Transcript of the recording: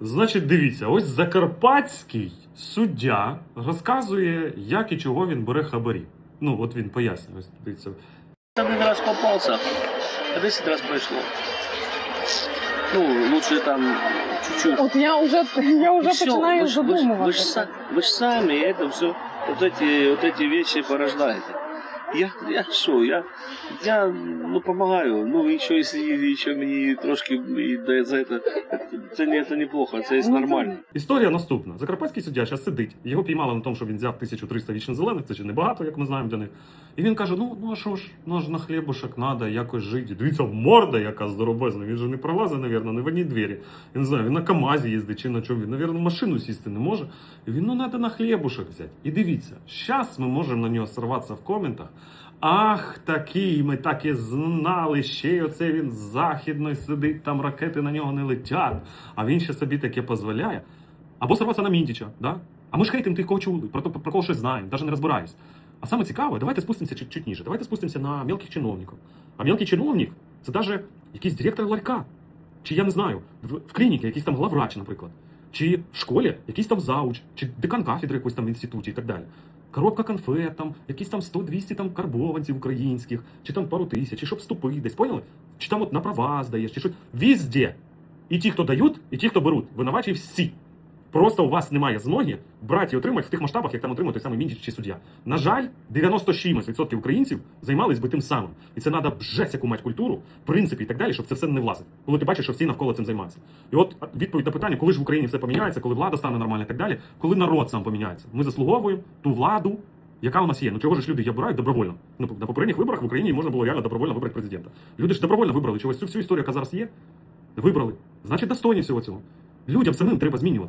Значить, дивіться, ось закарпатський суддя розказує, як і чого він бере хабарі. Ну, от він пояснює. Ось дивіться. Один раз попался, а 10 раз прошло. Ну, лучше там чуть-чуть. От я вже я вже И всё, починаю вы ж- вы ж- Вы, задумуватися. ж са- вы ж сами это все, вот эти, вот эти вещи порождаете. Я, я що, я, я ну, помогаю. Ну, і що, якщо мені трошки і дає за це, це, не, це неплохо, це нормально. Історія наступна. Закарпатський суддя зараз сидить. Його піймали на тому, що він взяв 1300 вічно зелених, це ще небагато, як ми знаємо для них. І він каже: ну, ну а що ж, ну ж на хлібушок треба якось жити. Дивіться, морда яка здоробезна. Він же не пролазить, навірно, не в одній двері. Я не знаю, він на КАМАЗі їздить чи на чому він. Навірно, машину сісти не може. І він, ну, треба на хлібушок взяти. І дивіться, зараз ми можемо на нього сорватися в коментах. Ах, такий, ми так і знали, ще й оце він з західної сидить, там ракети на нього не летять, а він ще собі таке дозволяє. Або сорватися на Міндіча, да? А ми ж хейтим тих, кого чули, про, про, кого щось знаємо, навіть не розбираюсь. А саме цікаве, давайте спустимося чуть, чуть ніже. Давайте спустимося на мелких чиновників. А мелкий чиновник це навіть якийсь директор ларька. Чи я не знаю, в, в клініці якийсь там главврач, наприклад. Чи в школі якийсь там зауч, чи декан кафедри якоїсь там в інституті і так далі. Коробка конфет, там, якісь там 100-200 там карбованців українських, чи там пару тисяч, чи щоб вступити десь, поняли? Чи там от на права здаєш, чи що. Візде. І ті, хто дають, і ті, хто беруть. Винувачі всі. Просто у вас немає змоги брати і отримати в тих масштабах, як там отримує той самий Міндіч чи суддя. На жаль, 96% українців займались би тим самим. І це треба жесть яку мати культуру, в принципі, і так далі, щоб це все не влазить. Коли ти бачиш, що всі навколо цим займаються. І от відповідь на питання, коли ж в Україні все поміняється, коли влада стане нормальна і так далі, коли народ сам поміняється. Ми заслуговуємо ту владу, яка у нас є. Ну чого ж люди її обирають добровольно? Ну, на попередніх виборах в Україні можна було реально добровольно вибрати президента. Люди ж добровольно вибрали чогось цю всю історію, яка зараз є. Вибрали. Значить, достойні всього цього. Людям самим треба змінюватися.